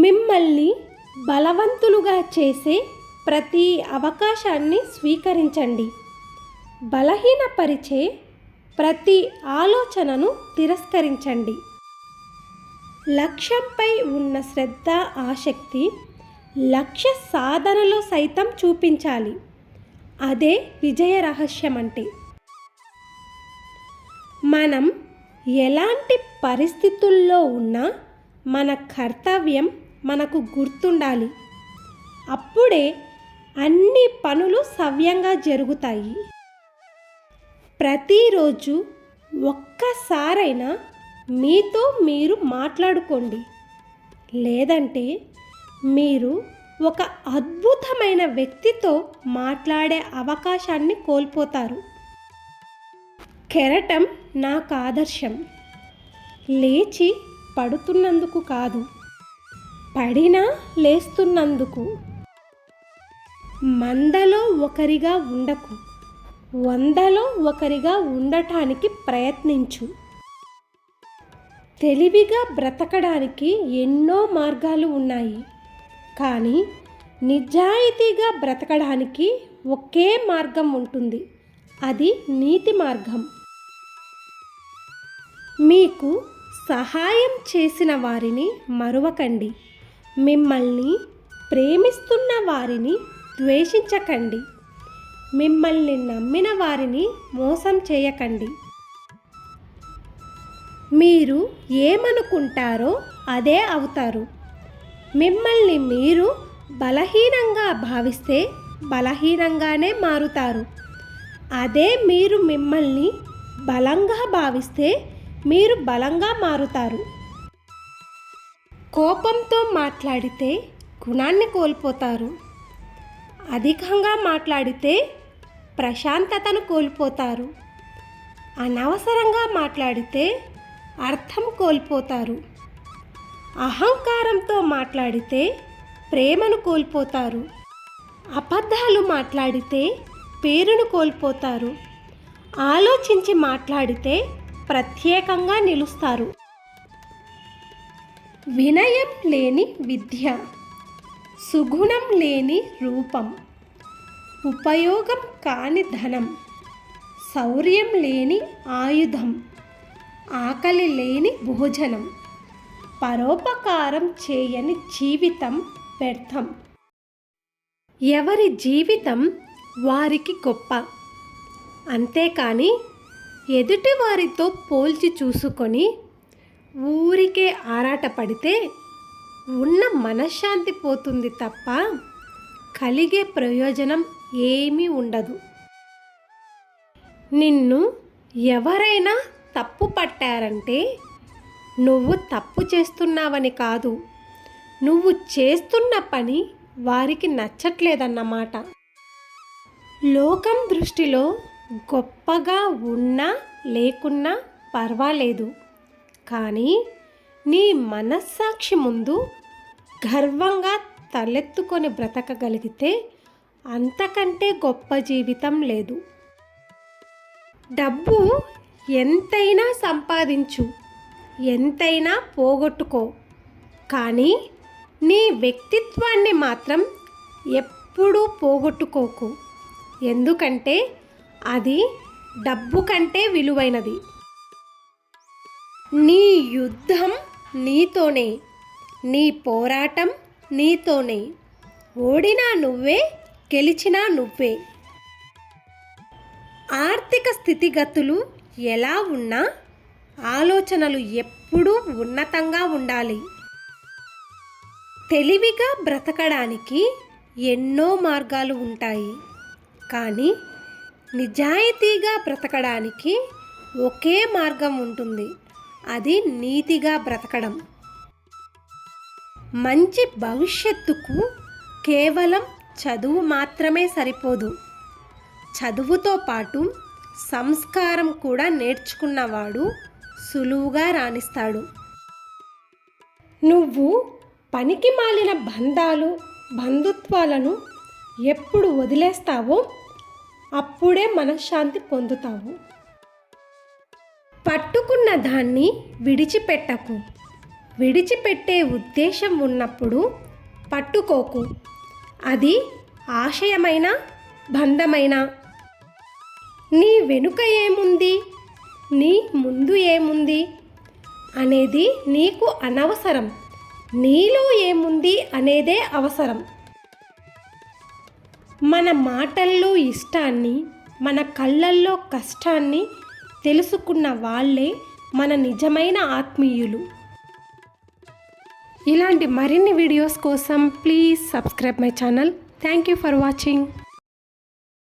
మిమ్మల్ని బలవంతులుగా చేసే ప్రతి అవకాశాన్ని స్వీకరించండి. బలహీనపరిచే ప్రతి ఆలోచనను తిరస్కరించండి. లక్ష్యంపై ఉన్న శ్రద్ధ ఆసక్తి లక్ష్య సాధనలో సైతం చూపించాలి. అదే విజయ రహస్యం అంటే. మనం ఎలాంటి పరిస్థితుల్లో ఉన్నా మన కర్తవ్యం మనకు గుర్తుండాలి. అప్పుడే అన్ని పనులు సవ్యంగా జరుగుతాయి. ప్రతిరోజు ఒక్కసారైనా మీతో మీరు మాట్లాడుకోండి. లేదంటే మీరు ఒక అద్భుతమైన వ్యక్తితో మాట్లాడే అవకాశాన్ని కోల్పోతారు. కెరటం నాకు ఆదర్శం లేచి పడుతున్నందుకు కాదు. పడినా లేస్తున్నందుకు. మందలో ఒకరిగా ఉండకు. వందలో ఒకరిగా ఉండటానికి ప్రయత్నించు. తెలివిగా బ్రతకడానికి ఎన్నో మార్గాలు ఉన్నాయి. కానీ నిజాయితీగా బ్రతకడానికి ఒకే మార్గం ఉంటుంది. అది నీతి మార్గం. మీకు సహాయం చేసిన వారిని మరువకండి. మిమ్మల్ని ప్రేమిస్తున్న వారిని ద్వేషించకండి. మిమ్మల్ని నమ్మిన వారిని మోసం చేయకండి. మీరు ఏమనుకుంటారో అదే అవుతారు. మిమ్మల్ని మీరు బలహీనంగా భావిస్తే బలహీనంగానే మారుతారు. అదే మీరు మిమ్మల్ని బలంగా భావిస్తే మీరు బలంగా మారుతారు. కోపంతో మాట్లాడితే గుణాన్ని కోల్పోతారు. అధికంగా మాట్లాడితే ప్రశాంతతను కోల్పోతారు. అనవసరంగా మాట్లాడితే అర్థం కోల్పోతారు. అహంకారంతో మాట్లాడితే ప్రేమను కోల్పోతారు. అబద్ధాలు మాట్లాడితే పేరును కోల్పోతారు. ఆలోచించి మాట్లాడితే ప్రత్యేకంగా నిలుస్తారు. వినయం లేని విద్య సుగుణం లేని రూపం ఉపయోగం కాని ధనం శౌర్యం లేని ఆయుధం ఆకలి లేని భోజనం పరోపకారం చేయని జీవితం వ్యర్థం. ఎవరి జీవితం వారికి గొప్ప. అంతేకాని ఎదుటివారితో పోల్చి చూసుకొని ఊరికే ఆరాటపడితే ఉన్న మనశ్శాంతి పోతుంది తప్ప కలిగే ప్రయోజనం ఏమీ ఉండదు. నిన్ను ఎవరైనా తప్పు పట్టారంటే నువ్వు తప్పు చేస్తున్నావని కాదు. నువ్వు చేస్తున్న పని వారికి నచ్చట్లేదన్నమాట. లోకం దృష్టిలో గొప్పగా ఉన్నా లేకున్నా పర్వాలేదు. కానీ నీ మనస్సాక్షి ముందు గర్వంగా తలెత్తుకొని బ్రతకగలిగితే అంతకంటే గొప్ప జీవితం లేదు. డబ్బు ఎంతైనా సంపాదించు ఎంతైనా పోగొట్టుకో. కానీ నీ వ్యక్తిత్వాన్ని మాత్రం ఎప్పుడూ పోగొట్టుకోకు. ఎందుకంటే అది డబ్బు కంటే విలువైనది. నీ యుద్ధం నీతోనే నీ పోరాటం నీతోనే. ఓడినా నువ్వే గెలిచినా నువ్వే. ఆర్థిక స్థితిగతులు ఎలా ఉన్నా ఆలోచనలు ఎప్పుడూ ఉన్నతంగా ఉండాలి. తెలివిగా బ్రతకడానికి ఎన్నో మార్గాలు ఉంటాయి. కానీ నిజాయితీగా బ్రతకడానికి ఒకే మార్గం ఉంటుంది. అది నీతిగా బ్రతకడం. మంచి భవిష్యత్తుకు కేవలం చదువు మాత్రమే సరిపోదు. చదువుతో పాటు సంస్కారం కూడా నేర్చుకున్నవాడు సులువుగా రాణిస్తాడు. నువ్వు పనికి మాలిన బంధాలు బంధుత్వాలను ఎప్పుడు వదిలేస్తావో అప్పుడే మనశ్శాంతి పొందుతావు. పట్టుకున్న దాన్ని విడిచిపెట్టకు. విడిచిపెట్టే ఉద్దేశం ఉన్నప్పుడు పట్టుకోకు. అది ఆశయమైన బంధమైన. నీ వెనుక ఏముంది? నీ ముందు ఏముంది? అనేది నీకు అనవసరం. నీలో ఏముంది అనేదే అవసరం. మన మాటల్లో ఇష్టాన్ని మన కళ్ళల్లో కష్టాన్ని తెలుసుకున్న వాళ్ళే మన నిజమైన ఆత్మీయులు. ఇలాంటి మరిన్ని వీడియోస్ కోసం please subscribe my channel. Thank you for watching